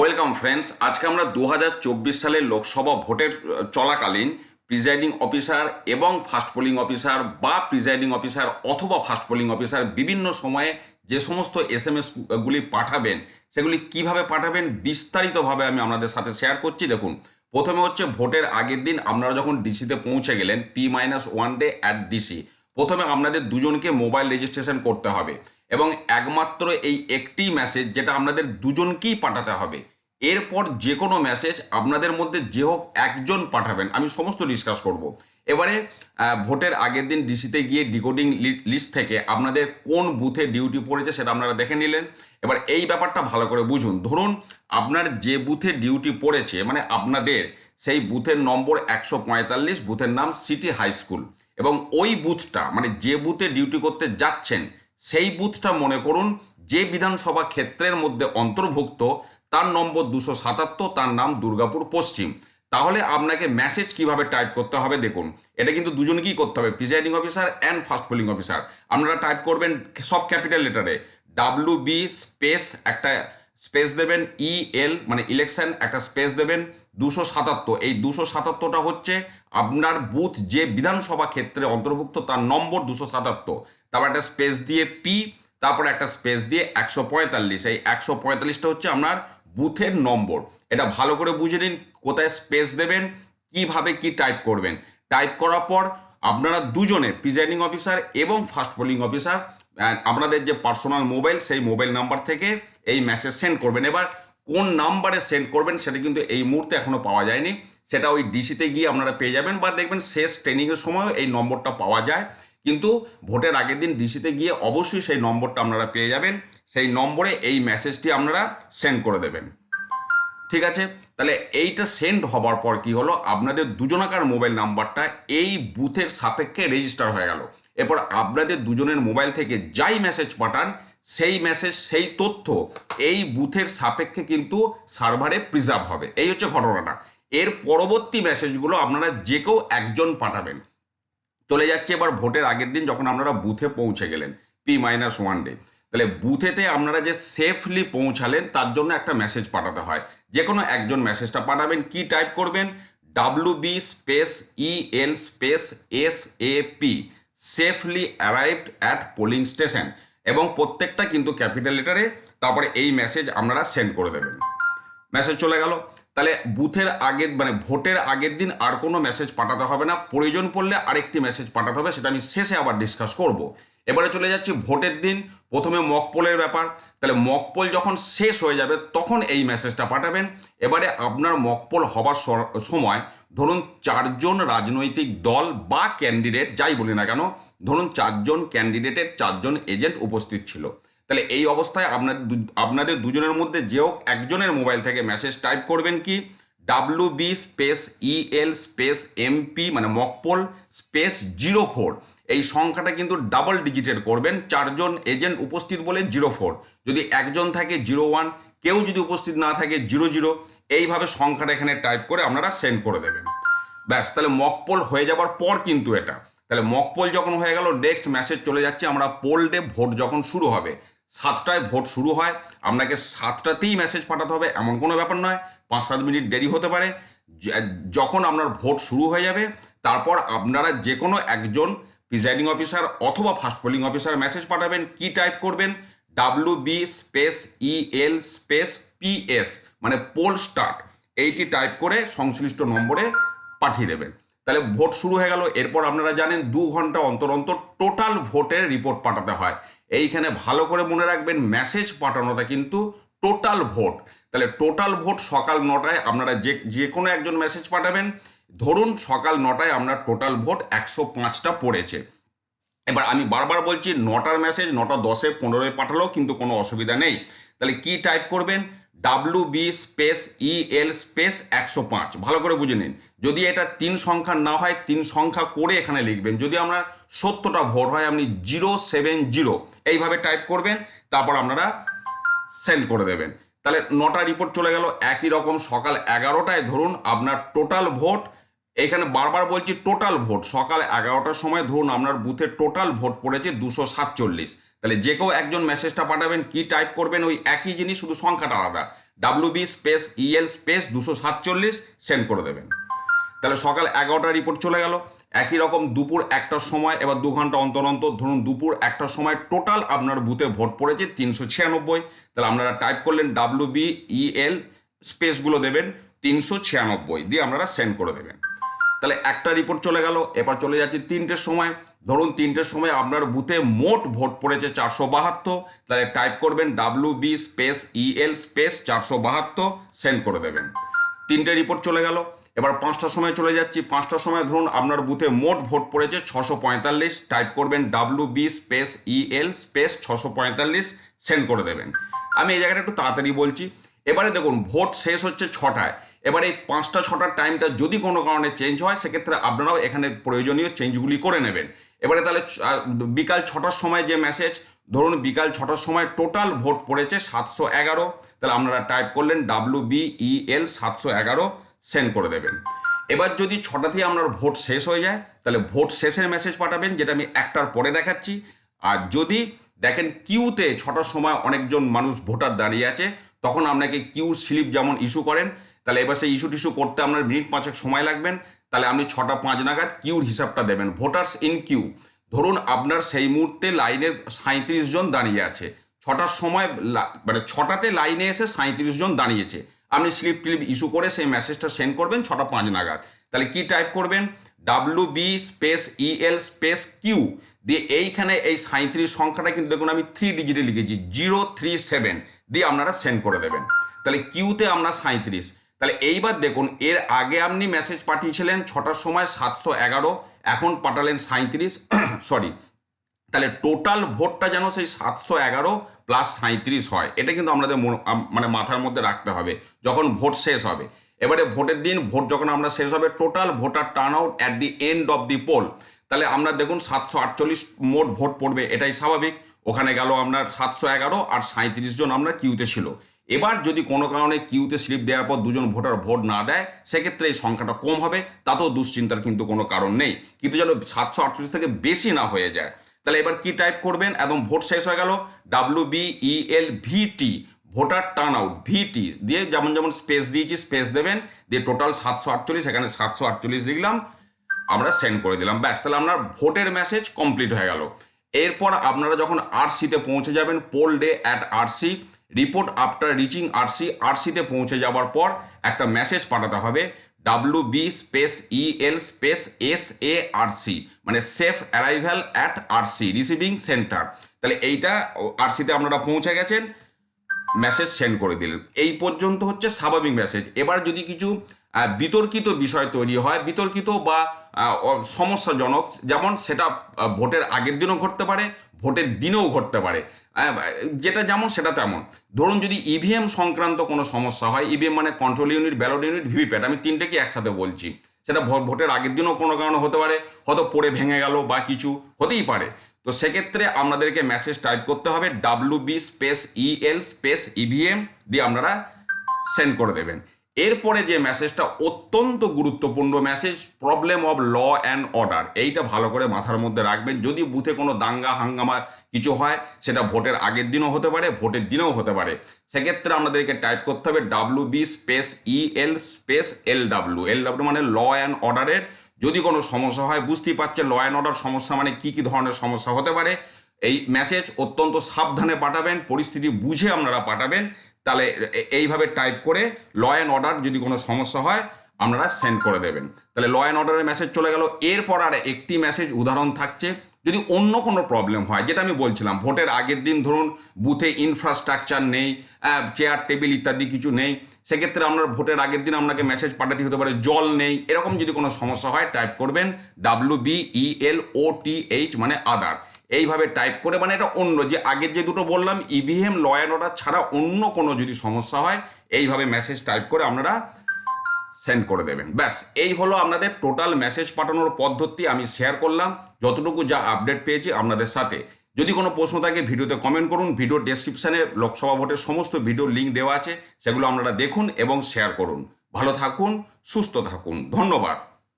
Welcome friends আজকে আমরা দু হাজার চব্বিশ সালের লোকসভা ভোটের চলাকালীন প্রিজাইডিং অফিসার এবং ফার্স্ট পোলিং অফিসার বা প্রিজাইডিং অফিসার অথবা ফার্স্ট পোলিং অফিসার বিভিন্ন সময়ে যে সমস্ত এস এম এসগুলি পাঠাবেন, সেগুলি কীভাবে পাঠাবেন বিস্তারিতভাবে আমি আপনাদের সাথে শেয়ার করছি। দেখুন, প্রথমে হচ্ছে ভোটের আগের দিন আপনারা যখন ডিসিতে পৌঁছে গেলেন P minus one day at DC প্রথমে আপনাদের দুজনকে মোবাইল রেজিস্ট্রেশন করতে হবে। এবং একমাত্র এই একটি মেসেজ যেটা আপনাদের দুজনকেই পাঠাতে হবে। এরপর যে কোনো মেসেজ আপনাদের মধ্যে যে হোক একজন পাঠাবেন। আমি সমস্ত ডিসকাস করব। এবারে ভোটের আগের দিন ডিসিতে গিয়ে ডিকোডিং লিস্ট থেকে আপনাদের কোন বুথে ডিউটি পড়েছে সেটা আপনারা দেখে নিলেন। এবার এই ব্যাপারটা ভালো করে বুঝুন। ধরুন, আপনার যে বুথে ডিউটি পড়েছে মানে আপনাদের, সেই বুথের নম্বর একশো পঁয়তাল্লিশ বুথের নাম সিটি হাই স্কুল এবং ওই বুথটা মানে যে বুথে ডিউটি করতে যাচ্ছেন সেই বুথটা মনে করুন, যে বিধানসভা ক্ষেত্রের মধ্যে অন্তর্ভুক্ত, তার নম্বর দুশো সাতাত্তর, তার নাম দুর্গাপুর পশ্চিম। তাহলে আপনাকে মেসেজ কীভাবে টাইপ করতে হবে দেখুন, এটা কিন্তু দুজনকেই করতে হবে presiding officer and first polling officer আপনারা টাইপ করবেন সব ক্যাপিটাল লেটারে ডাব্লু বি স্পেস একটা স্পেস দেবেন ই এল মানে ইলেকশন একটা স্পেস দেবেন, দুশো সাতাত্তর। এই দুশো সাতাত্তরটা হচ্ছে আপনার বুথ যে বিধানসভা ক্ষেত্রে অন্তর্ভুক্ত, তার নম্বর দুশো সাতাত্তর। তারপর একটা স্পেস দিয়ে পি তারপর একটা স্পেস দিয়ে একশো পঁয়তাল্লিশ। এই একশো পঁয়তাল্লিশটা হচ্ছে আপনার বুথের নম্বর। এটা ভালো করে বুঝে নিন, কোথায় স্পেস দেবেন, কীভাবে কি টাইপ করবেন। টাইপ করার পর আপনারা দুজনে প্রিজাইডিং অফিসার এবং ফার্স্ট পোলিং অফিসার আপনাদের যে পার্সোনাল মোবাইল, সেই মোবাইল নাম্বার থেকে এই মেসেজ সেন্ড করবেন। এবার কোন নাম্বারে সেন্ড করবেন, সেটা কিন্তু এই মুহূর্তে এখনও পাওয়া যায়নি। সেটা ওই ডিসিতে গিয়ে আপনারা পেয়ে যাবেন বা দেখবেন শেষ ট্রেনিংয়ের সময় এই নম্বরটা পাওয়া যায়। কিন্তু ভোটের আগের দিন ডিসিতে গিয়ে অবশ্যই সেই নম্বরটা আপনারা পেয়ে যাবেন। সেই নম্বরে এই মেসেজটি আপনারা সেন্ড করে দেবেন। ঠিক আছে? তাহলে এইটা সেন্ড হবার পর কি হলো? আপনাদের দুজনাকার মোবাইল নাম্বারটা এই বুথের সাপেক্ষে রেজিস্টার হয়ে গেল। এরপর আপনাদের দুজনের মোবাইল থেকে যাই মেসেজ পাঠান, সেই মেসেজ সেই তথ্য এই বুথের সাপেক্ষে কিন্তু সার্ভারে প্রিজার্ভ হবে। এই হচ্ছে ঘটনাটা। এর পরবর্তী মেসেজগুলো আপনারা যে কেউ একজন পাঠাবেন। চলে যাচ্ছে এবার ভোটের আগের দিন যখন আপনারা বুথে পৌঁছে গেলেন পি মাইনাস ওয়ান ডে তাহলে বুথেতে আপনারা যে সেফলি পৌঁছালেন, তার জন্য একটা মেসেজ পাঠাতে হয়। যে কোনো একজন মেসেজটা পাঠাবেন, কি টাইপ করবেন? W B space E L space S A P safely arrived at polling station এবং প্রত্যেকটা কিন্তু ক্যাপিটাল লেটারে তারপরে এই মেসেজ আপনারা সেন্ড করে দেবেন। মেসেজ চলে গেল। তাহলে বুথের আগের মানে ভোটের আগের দিন আর কোনো মেসেজ পাঠাতে হবে না। প্রয়োজন পড়লে আরেকটি মেসেজ পাঠাতে হবে, সেটা আমি শেষে আবার ডিসকাস করব। এবারে চলে যাচ্ছি ভোটের দিন, প্রথমে মক পোলের ব্যাপার। তাহলে মক পোল যখন শেষ হয়ে যাবে, তখন এই মেসেজটা পাঠাবেন। এবারে আপনার মক পোল হবার সময় ধরুন চারজন রাজনৈতিক দল বা ক্যান্ডিডেট যাই বলি না কেন, ধরুন চারজন ক্যান্ডিডেটের চারজন এজেন্ট উপস্থিত ছিল। তাহলে এই অবস্থায় আপনার আপনাদের দুজনের মধ্যে যে হোক একজনের মোবাইল থেকে মেসেজ টাইপ করবেন কি? W B space E L space MP মানে mock poll space zero four এই সংখ্যাটা কিন্তু ডাবল ডিজিটের করবেন। চারজন এজেন্ট উপস্থিত বলে জিরো ফোর যদি একজন থাকে জিরো ওয়ান কেউ যদি উপস্থিত না থাকে জিরো জিরো এইভাবে সংখ্যাটা এখানে টাইপ করে আপনারা সেন্ড করে দেবেন। ব্যাস, তাহলে মকপোল হয়ে যাবার পর কিন্তু এটা। তাহলে মকপোল যখন হয়ে গেল নেক্সট মেসেজ চলে যাচ্ছে, আমরা পোল ডে ভোট যখন শুরু হবে সাতটায় ভোট শুরু হয়। আপনাকে সাতটাতেই মেসেজ পাঠাতে হবে, এমন কোনো ব্যাপার নয়। পাঁচ সাত মিনিট দেরি হতে পারে। যখন আপনার ভোট শুরু হয়ে যাবে, তারপর আপনারা যে কোনো একজন প্রিজাইডিং অফিসার অথবা ফার্স্ট পোলিং অফিসার মেসেজ পাঠাবেন, কি টাইপ করবেন? W B space E L space PS মানে পোল স্টার্ট এইটি টাইপ করে সংশ্লিষ্ট নম্বরে পাঠিয়ে দেবেন। তাহলে ভোট শুরু হয়ে গেল। এরপর আপনারা জানেন, দু ঘণ্টা অন্তর অন্তর টোটাল ভোটের রিপোর্ট পাঠাতে হয়। এইখানে ভালো করে মনে রাখবেন মেসেজ পাঠানোটা কিন্তু টোটাল ভোট তাহলে টোটাল ভোট সকাল নটায় আপনারা যে যে কোনো একজন মেসেজ পাঠাবেন। ধরুন সকাল নটায় আপনার টোটাল ভোট একশো পাঁচটা পড়েছে। এবার আমি বারবার বলছি, নটার মেসেজ নটা দশে পনেরোয় পাঠালেও কিন্তু কোনো অসুবিধা নেই। তাহলে কি টাইপ করবেন? W B space E L space একশো পাঁচ। ভালো করে বুঝে নিন। যদি এটা তিন সংখ্যা না হয়, তিন সংখ্যা করে এখানে লিখবেন। যদি আমরা সত্যটা ভোট হয়, আপনি জিরো সেভেন জিরো এইভাবে টাইপ করবেন, তারপর আপনারা সেন্ড করে দেবেন। তাহলে নটা রিপোর্ট চলে গেল, একই রকম সকাল এগারোটায় ধরুন আপনার টোটাল ভোট। এখানে বারবার বলছি টোটাল ভোট, সকাল এগারোটার সময় ধরুন আপনার বুথে টোটাল ভোট পড়েছে দুশো সাতচল্লিশ। তাহলে যে কেউ একজন মেসেজটা পাঠাবেন, কি টাইপ করবেন, ওই একই জিনিস, শুধু সংখ্যাটা আলাদা। W B space EL space দুশো সাতচল্লিশ সেন্ড করে দেবেন। তাহলে সকাল এগারোটা রিপোর্ট চলে গেল। একই রকম দুপুর একটার সময়, এবার দু ঘণ্টা অন্তর অন্তর, ধরুন দুপুর একটার সময় টোটাল আপনার বুথে ভোট পড়েছে তিনশো ছিয়ানব্বই। তাহলে আপনারা টাইপ করলেন ডাব্লু বি ইএল স্পেসগুলো দেবেন তিনশো ছিয়ানব্বই, দিয়ে আপনারা সেন্ড করে দেবেন। তাহলে একটা রিপোর্ট চলে গেল, এবার চলে যাচ্ছে তিনটের সময়। ধরুন তিনটের সময় আপনার বুথে মোট ভোট পড়েছে চারশো বাহাত্তর, তাহলে টাইপ করবেন W B space EL space চারশো বাহাত্তর সেন্ড করে দেবেন। তিনটে রিপোর্ট চলে গেল, এবার পাঁচটার সময় চলে যাচ্ছি। পাঁচটার সময় ধরুন আপনার বুথে মোট ভোট পড়েছে ছশো পঁয়তাল্লিশ টাইপ করবেন W B space EL space ছশো পঁয়তাল্লিশ সেন্ড করে দেবেন। আমি এই জায়গাটা একটু তাড়াতাড়ি বলছি। এবারে দেখুন, ভোট শেষ হচ্ছে ছটায়। এবার এই পাঁচটা ছটার টাইমটা যদি কোনো কারণে চেঞ্জ হয়, সেক্ষেত্রে আপনারাও এখানে প্রয়োজনীয় চেঞ্জগুলি করে নেবেন। এবারে তাহলে বিকাল ছটার সময় যে মেসেজ ধরুন বিকাল ছটার সময় টোটাল ভোট পড়েছে সাতশো এগারো, তাহলে আপনারা টাইপ করলেন ডাব্লু বি ইএল সাতশো এগারো সেন্ড করে দেবেন। এবার যদি ছটাতেই আপনার ভোট শেষ হয়ে যায়, তাহলে ভোট শেষের মেসেজ পাঠাবেন, যেটা আমি একটার পরে দেখাচ্ছি। আর যদি দেখেন কিউতে ছটার সময় অনেকজন মানুষ ভোটার দাঁড়িয়ে আছে, তখন আপনাকে কিউ স্লিপ যেমন ইস্যু করেন তাহলে এবার সেই ইস্যু টিস্যু করতে আপনার মিনিট পাঁচেক সময় লাগবেন, তাহলে আপনি ছটা পাঁচ নাগাদ কিউর হিসাবটা দেবেন ভোটার্স ইন কিউ ধরুন আপনার সেই মুহূর্তে লাইনে সাঁত্রিশ জন দাঁড়িয়ে আছে, ছটার সময় মানে ছটাতে লাইনে এসে সাঁত্রিশ জন দাঁড়িয়েছে। আপনি স্লিপ টিলিপ ইস্যু করে সেই মেসেজটা সেন্ড করবেন ছটা পাঁচ নাগাদ। তাহলে কি টাইপ করবেন? W B space EL space Q দিয়ে এইখানে এই সাঁত্রিশ সংখ্যাটা কিন্তু দেখুন আমি থ্রি ডিজিটে লিখেছি জিরো থ্রি সেভেন দিয়ে আপনারা সেন্ড করে দেবেন। তাহলে কিউতে আমরা সাঁত্রিশ তাহলে এইবার দেখুন, এর আগে আপনি মেসেজ পাঠিয়েছিলেন ছটার সময় সাতশো এগারো, এখন পাঠালেন সাঁত্রিশ সরি তাহলে টোটাল ভোটটা যেন সেই সাতশো এগারো প্লাস সাঁত্রিশ হয়, এটা কিন্তু আমাদের মন- মাথার মধ্যে রাখতে হবে, যখন ভোট শেষ হবে। এবারে ভোটের দিন, ভোট যখন আমরা শেষ হবে total voter turnout at the end of the poll তাহলে আমরা দেখুন, সাতশো আটচল্লিশ মোট ভোট পড়বে, এটাই স্বাভাবিক। ওখানে গেল আপনার সাতশো এগারো আর সাঁত্রিশ জন আমরা কিউতে ছিল। এবার যদি কোনো কারণে কিউতে স্লিপ দেওয়ার পর দুজন ভোটার ভোট না দেয়, সেক্ষেত্রে এই সংখ্যাটা কম হবে, তাতেও দুশ্চিন্তার কিন্তু কোনো কারণ নেই। কিন্তু যেন সাতশো আটচল্লিশ থেকে বেশি না হয়ে যায়, তাহলে এবার কি টাইপ করবেন? একদম ভোট শেষ হয়ে গেল W B EL VT voter turn out VT দিয়ে যেমন যেমন স্পেস দিয়েছি স্পেস দেবেন, দিয়ে টোটাল সাতশো আটচল্লিশ, এখানে সাতশো আটচল্লিশ লিখলাম, আমরা সেন্ড করে দিলাম, ব্যাস, তাহলে আপনার ভোটের মেসেজ কমপ্লিট হয়ে গেল। এরপর আপনারা যখন আরসিতে পৌঁছে যাবেন poll day at RC report after reaching RC আরসিতে পৌঁছে যাওয়ার পর একটা মেসেজ পাঠাতে হবে W B space EL space S A RC মানে safe arrival at RC receiving centre তাহলে এইটা আরসিতে আপনারা পৌঁছে গেছেন মেসেজ সেন্ড করে দিলেন। এই পর্যন্ত হচ্ছে স্বাভাবিক মেসেজ এবার যদি কিছু বিতর্কিত বিষয় তৈরি হয়, বিতর্কিত বা সমস্যাজনক, যেমন সেটা ভোটের আগের দিনও ঘটতে পারে ভোটের দিনেও ঘটতে পারে। যেটা যেমন, সেটা তেমন। ধরুন যদি ইভিএম সংক্রান্ত কোনো সমস্যা হয় ইভিএম মানে control unit ballot unit VVPAT আমি তিনটেকে একসাথে বলছি? সেটা ভোটের আগের দিনও কোনো কারণে হতে পারে, হয়তো পড়ে ভেঙে গেল বা কিছু হতেই পারে। তো সেক্ষেত্রে আপনাদেরকে মেসেজ টাইপ করতে হবে W B space EL space EVM দিয়ে আপনারা সেন্ড করে দেবেন। এরপরে যে মেসেজটা অত্যন্ত গুরুত্বপূর্ণ message problem of law and order এইটা ভালো করে মাথার মধ্যে রাখবেন। যদি বুথে কোনো দাঙ্গা, হাঙ্গামা কিছু হয়, সেটা ভোটের আগের দিনও হতে পারে, ভোটের দিনেও হতে পারে। সেক্ষেত্রে আপনাদেরকে টাইপ করতে হবে W B space E L space L W L W মানে ল অ্যান্ড অর্ডারের যদি কোনো সমস্যা হয়, বুঝতেই পারছেন ল অ্যান্ড অর্ডার সমস্যা মানে কি কি ধরনের সমস্যা হতে পারে। এই মেসেজ অত্যন্ত সাবধানে পাঠাবেন, পরিস্থিতি বুঝে আপনারা পাঠাবেন। তাহলে এইভাবে টাইপ করে ল অ্যান্ড অর্ডার যদি কোনো সমস্যা হয়, আপনারা সেন্ড করে দেবেন। তাহলে ল অ্যান্ড অর্ডারের মেসেজ চলে গেল। এরপর আর একটি মেসেজ উদাহরণ থাকছে। যদি অন্য কোনো প্রবলেম হয়, যেটা আমি বলছিলাম, ভোটের আগের দিন ধরুন, বুথে ইনফ্রাস্ট্রাকচার নেই চেয়ার টেবিল ইত্যাদি কিছু নেই, সেক্ষেত্রে আপনার ভোটের আগের দিন আপনাকে মেসেজ পাঠাতে হতে পারে, জল নেই। এরকম যদি কোনো সমস্যা হয় টাইপ করবেন W B E L O T H মানে আদার এইভাবে টাইপ করে মানে এটা অন্য, যে আগের যে দুটো বললাম ইভিএম ল অর্ডার ছাড়া অন্য কোনো যদি সমস্যা হয়, এইভাবে মেসেজ টাইপ করে আপনারা সেন্ড করে দেবেন। ব্যাস, এই হলো আপনাদের টোটাল মেসেজ পাঠানোর পদ্ধতি, আমি শেয়ার করলাম। যতটুকু যা আপডেট পেয়েছি আপনাদের সাথে। যদি কোনো প্রশ্ন থাকে, ভিডিওতে কমেন্ট করুন। ভিডিও ডেসক্রিপশানে লোকসভা ভোটের সমস্ত ভিডিও লিঙ্ক দেওয়া আছে, সেগুলো আপনারা দেখুন এবং শেয়ার করুন। ভালো থাকুন, সুস্থ থাকুন। ধন্যবাদ।